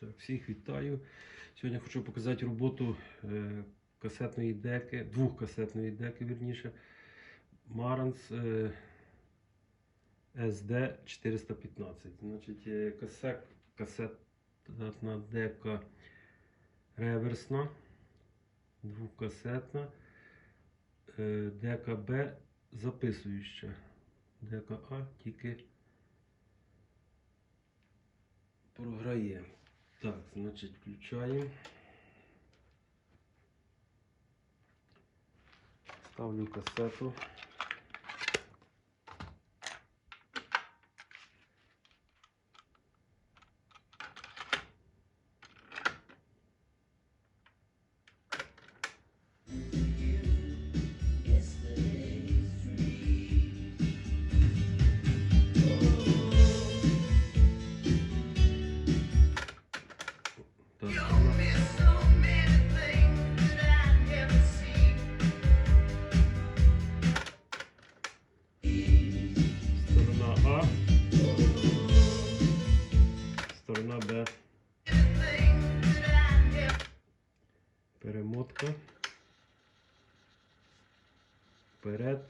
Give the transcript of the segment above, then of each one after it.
Так, всіх вітаю. Сьогодні хочу показати роботу е, касетної деки, двох касетної деки, вірніше. Marantz е, SD 415. Значить, е, касет, касетна дека реверсна, двокасетна, е, дека Б записуюча. Дека А тільки програє. Так, значить, включаємо. Ставлю касету. Перемотка. Вперед.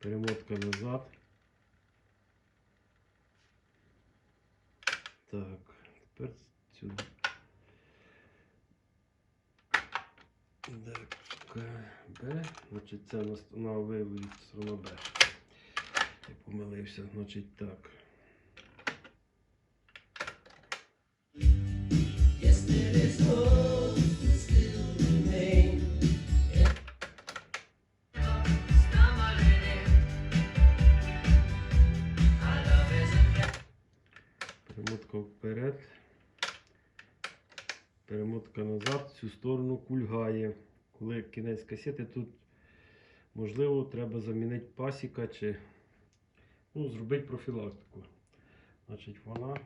Перемотка назад. Так, тепер сюди. Дека КБ. Значить, це на, нас на виводі сторона Б. Я помилився, значить так. Перемотка назад, в цю сторону кульгає. Коли кінець касети, тут можливо треба замінити пасіка чи ну, зробити профілактику. Значить, вона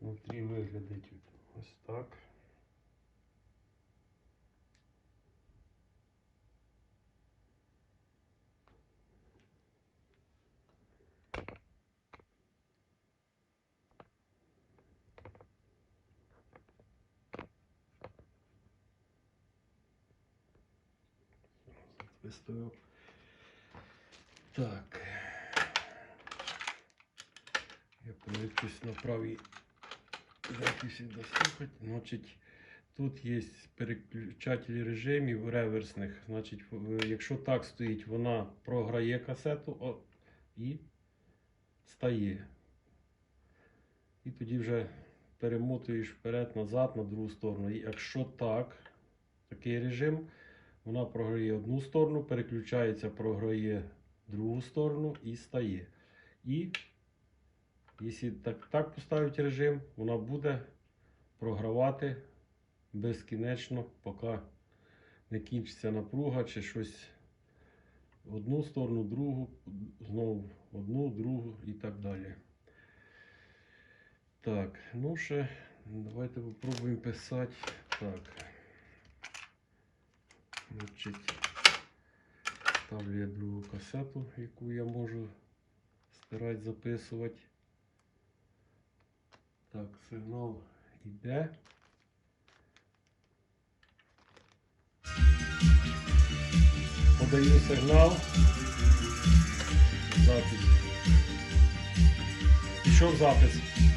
внутрі виглядить ось так. Виставив. Так. Я помилюсь на правій записі дослухати. Значить, тут є переключателі режимів реверсних. Значить, якщо так стоїть, вона програє касету і стає. І тоді вже перемотуєш вперед, назад, на другу сторону. І якщо так, такий режим, вона програє одну сторону, переключається, програє другу сторону і стає. І якщо так, так поставити режим, вона буде програвати безкінечно, поки не кінчиться напруга чи щось одну сторону, другу, знову одну, другу і так далі. Так, ну ще давайте попробуємо писати. Так. Значить, ставлю я другу касету, яку я можу стирати, записувати. Так, сигнал йде. Подаю сигнал. Запис. Пішов запис.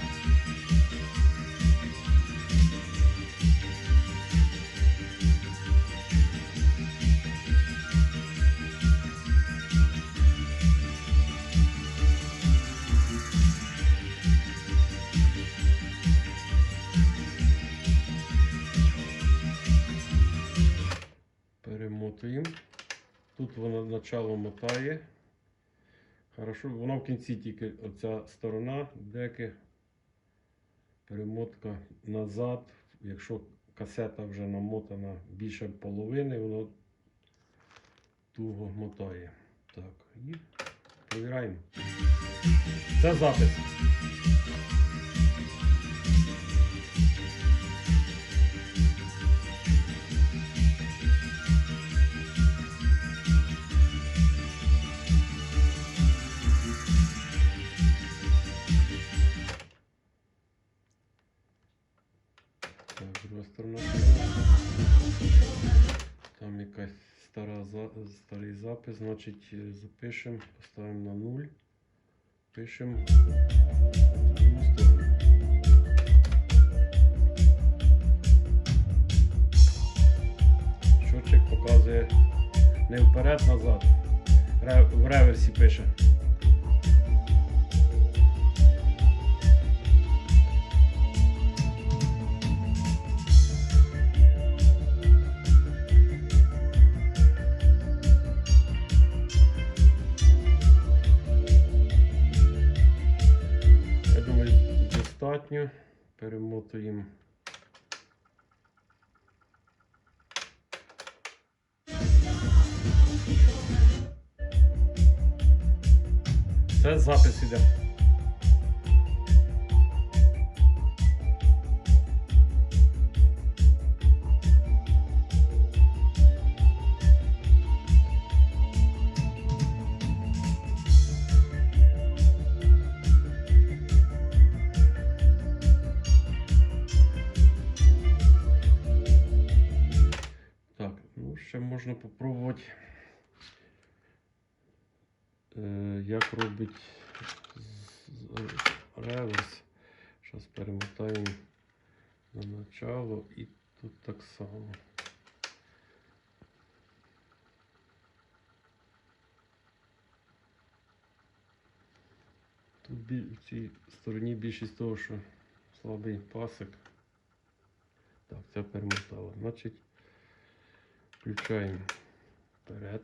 Тут вона начало мотає. Хорошо, вона в кінці тільки оця сторона деки. Перемотка назад. Якщо касета вже намотана більше половини, воно туго мотає. Так, і провіраємо. Це запис. Так, друга сторона. Там якась стара старий запис, значить е, запишемо, поставимо на 0. Пишемо другу показує не вперед, назад. В реверсі пише. Це запис іде. Так, ну ще можна попробувати. Е, як робить реверс. Зараз перемотаємо на начало і тут так само. Тут в цій стороні більшість того, що слабий пасик. Так, це перемотало. Значить, включаємо вперед.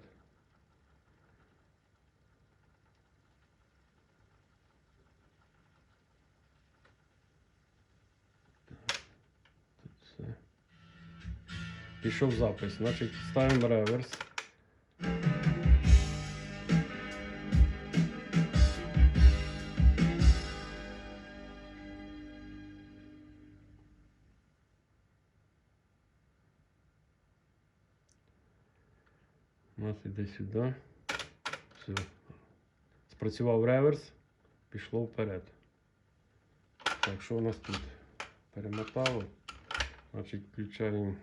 Тут все. Пішов запис. Значить, ставимо реверс. У нас іде сюди. Все. Спрацював реверс, пішло вперед. Так, що у нас тут? Перемотало. Значить, включаємо,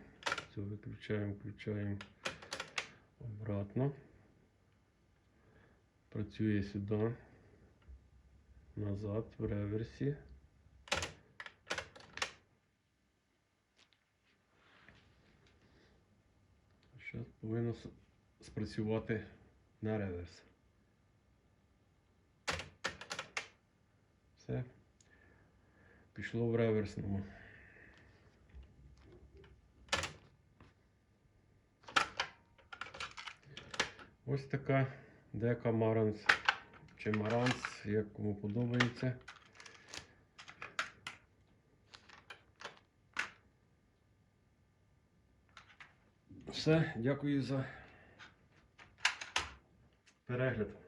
все, виключаємо, включаємо обратно. Працює сюди. Назад в реверсі. Зараз повинно спрацювати на реверс. Все. Пішло в реверсному. Ось така дека Маранс чи Маранс, як кому подобається. Все, дякую за перегляд.